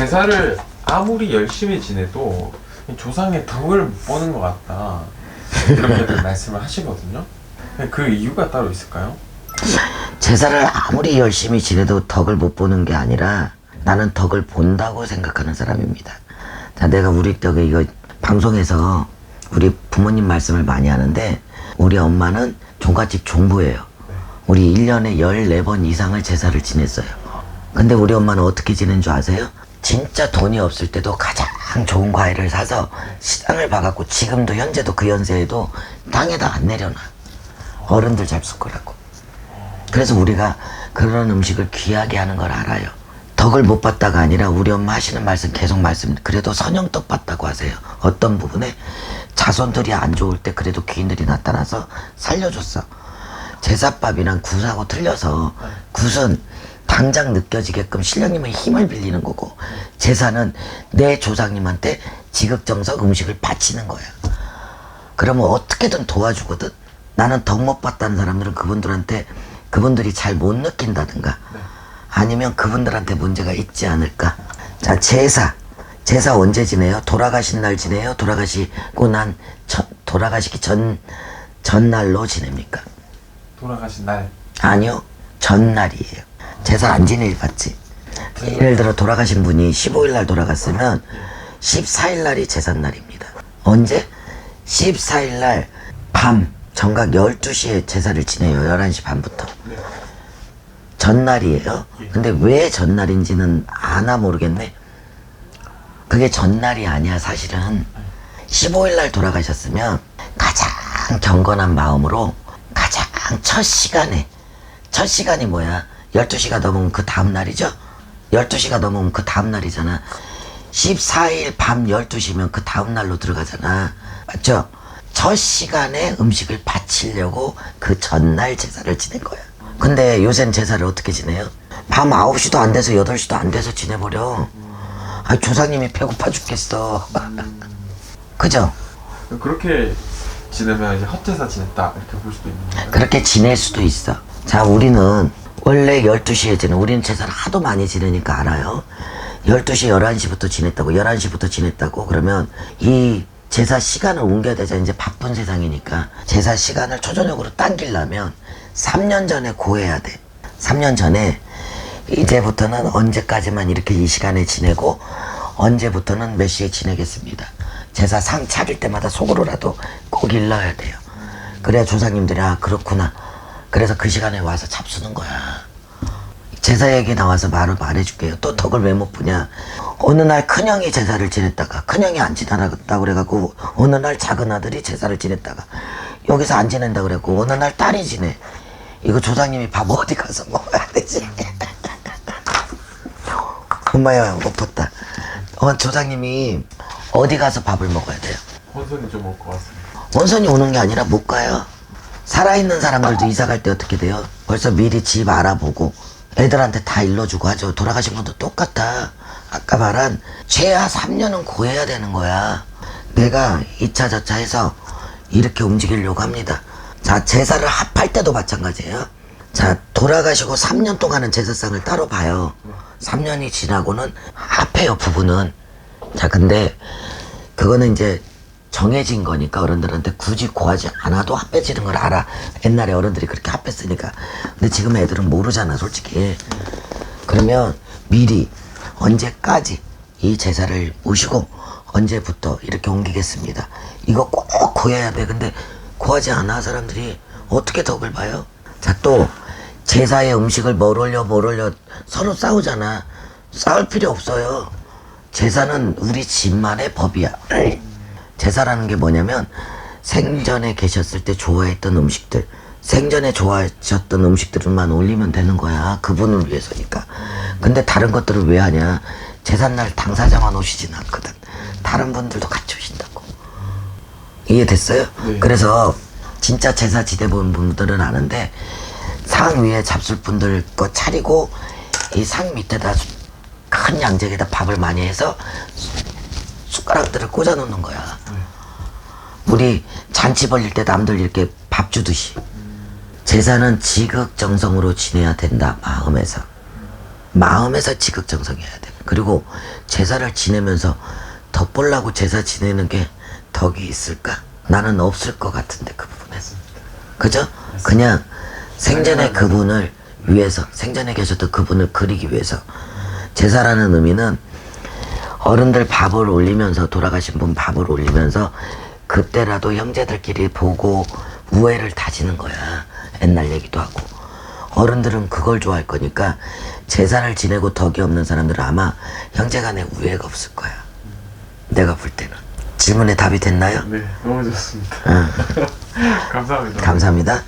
제사를 아무리 열심히 지내도 조상의 덕을 못 보는 것 같다 이렇게들 말씀을 하시거든요. 그 이유가 따로 있을까요? 제사를 아무리 열심히 지내도 덕을 못 보는 게 아니라 나는 덕을 본다고 생각하는 사람입니다. 자, 내가 우리 덕에 이거 방송에서 우리 부모님 말씀을 많이 하는데 우리 엄마는 종갓집 종부예요. 우리 1년에 14번 이상을 제사를 지냈어요. 근데 우리 엄마는 어떻게 지낸 줄 아세요? 진짜 돈이 없을 때도 가장 좋은 과일을 사서 시장을 봐갖고 지금도 현재도 그 연세에도 땅에다 안 내려놔. 어른들 잡수 거라고. 그래서 우리가 그런 음식을 귀하게 하는 걸 알아요. 덕을 못 봤다가 아니라 우리 엄마 하시는 말씀 계속 말씀 그래도 선영덕 봤다고 하세요. 어떤 부분에 자손들이 안 좋을 때 그래도 귀인들이 나타나서 살려줬어. 제사밥이랑 굿하고 틀려서 굿은 당장 느껴지게끔 신령님의 힘을 빌리는 거고 제사는 내 조상님한테 지극정성 음식을 바치는 거야. 그러면 어떻게든 도와주거든. 나는 덕 못 봤다는 사람들은 그분들한테 그분들이 잘 못 느낀다든가 아니면 그분들한테 문제가 있지 않을까. 자, 제사. 제사 언제 지내요? 돌아가신 날 지내요? 돌아가시고 난, 전, 돌아가시기 전, 전날로 지냅니까? 돌아가신 날 아니요. 전날이에요. 제사 안 지내일 봤지. 예를 들어 돌아가신 분이 15일 날 돌아갔으면 14일 날이 제삿날입니다. 언제? 14일 날 밤 정각 12시에 제사를 지내요. 11시 반부터. 전날이에요. 근데 왜 전날인지는 아나 모르겠네. 그게 전날이 아니야, 사실은. 15일 날 돌아가셨으면 가장 경건한 마음으로 가장 첫 시간에, 첫 시간이 뭐야? 12시가 넘으면 그 다음 날이죠? 12시가 넘으면 그 다음 날이잖아. 14일 밤 12시면 그 다음 날로 들어가잖아. 맞죠? 첫 시간에 음식을 바치려고 그 전날 제사를 지낸 거야. 근데 요새는 제사를 어떻게 지내요? 밤 9시도 안 돼서 8시도 안 돼서 지내버려. 아, 조상님이 배고파 죽겠어. 그죠? 그렇게 지내면 이제 헛제사 지냈다 이렇게 볼 수도 있는 거예요. 그렇게 지낼 수도 있어. 자, 우리는 원래 12시에 지내. 우리는 제사를 하도 많이 지내니까 알아요. 12시, 11시부터 지냈다고, 11시부터 지냈다고, 그러면 이 제사 시간을 옮겨야 되자. 이제 바쁜 세상이니까. 제사 시간을 초저녁으로 당기려면 3년 전에 고해야 돼. 3년 전에 이제부터는 언제까지만 이렇게 이 시간에 지내고, 언제부터는 몇 시에 지내겠습니다. 제사 상 차릴 때마다 속으로라도 꼭 일러야 돼요. 그래야 조상님들이 아 그렇구나. 그래서 그 시간에 와서 잡수는 거야. 제사 얘기 나와서 말을 말해줄게요. 또 덕을 왜 못 보냐. 어느 날 큰형이 제사를 지냈다가 큰형이 안 지내겠다 그래갖고 어느 날 작은 아들이 제사를 지냈다가 여기서 안 지낸다 그랬고 어느 날 딸이 지내. 이거 조상님이 밥 어디 가서 먹어야 되지? 엄마야 엎었다. 어, 조상님이 어디 가서 밥을 먹어야 돼요? 혼선이 좀 올 것 같습니다. 원선이 오는 게 아니라 못 가요. 살아있는 사람들도 이사 갈 때 어떻게 돼요? 벌써 미리 집 알아보고 애들한테 다 일러주고 하죠. 돌아가신 분도 똑같아. 아까 말한 최하 3년은 고해야 되는 거야. 내가 2차 저차 해서 이렇게 움직이려고 합니다. 자, 제사를 합할 때도 마찬가지예요. 자, 돌아가시고 3년 동안은 제사상을 따로 봐요. 3년이 지나고는 합해요, 부부는. 자, 근데 그거는 이제 정해진 거니까 어른들한테 굳이 고하지 않아도 합해지는 걸 알아. 옛날에 어른들이 그렇게 합했으니까. 근데 지금 애들은 모르잖아, 솔직히. 그러면 미리 언제까지 이 제사를 모시고 언제부터 이렇게 옮기겠습니다. 이거 꼭 고해야 돼. 근데 고하지 않아 사람들이 어떻게 덕을 봐요? 자, 또 제사에 음식을 뭘 올려 뭘 올려 서로 싸우잖아. 싸울 필요 없어요. 제사는 우리 집만의 법이야. 제사라는 게 뭐냐면 생전에 계셨을 때 좋아했던 음식들 생전에 좋아하셨던 음식들만 올리면 되는 거야. 그분을 위해서니까. 근데 다른 것들을 왜 하냐? 제삿날 당사자만 오시진 않거든. 다른 분들도 같이 오신다고. 이해됐어요? 네. 그래서 진짜 제사 지대 본 분들은 아는데 상 위에 잡술 분들 거 차리고 이 상 밑에다 큰 양재기에다 밥을 많이 해서 숟가락들을 꽂아 놓는 거야. 우리 잔치 벌릴 때 남들 이렇게 밥 주듯이. 제사는 지극정성으로 지내야 된다, 마음에서. 마음에서 지극정성해야 돼. 그리고 제사를 지내면서 덕 보려고 제사 지내는 게 덕이 있을까? 나는 없을 것 같은데 그 부분에. 그죠? 그냥 생전에 그분을 위해서 생전에 계셨던 그분을 그리기 위해서 제사라는 의미는 어른들 밥을 올리면서 돌아가신 분 밥을 올리면서 그때라도 형제들끼리 보고 우애를 다지는 거야 옛날 얘기도 하고 어른들은 그걸 좋아할 거니까 제사를 지내고 덕이 없는 사람들은 아마 형제 간에 우애가 없을 거야 내가 볼 때는 질문에 답이 됐나요? 네, 너무 좋습니다. 응. 감사합니다. 감사합니다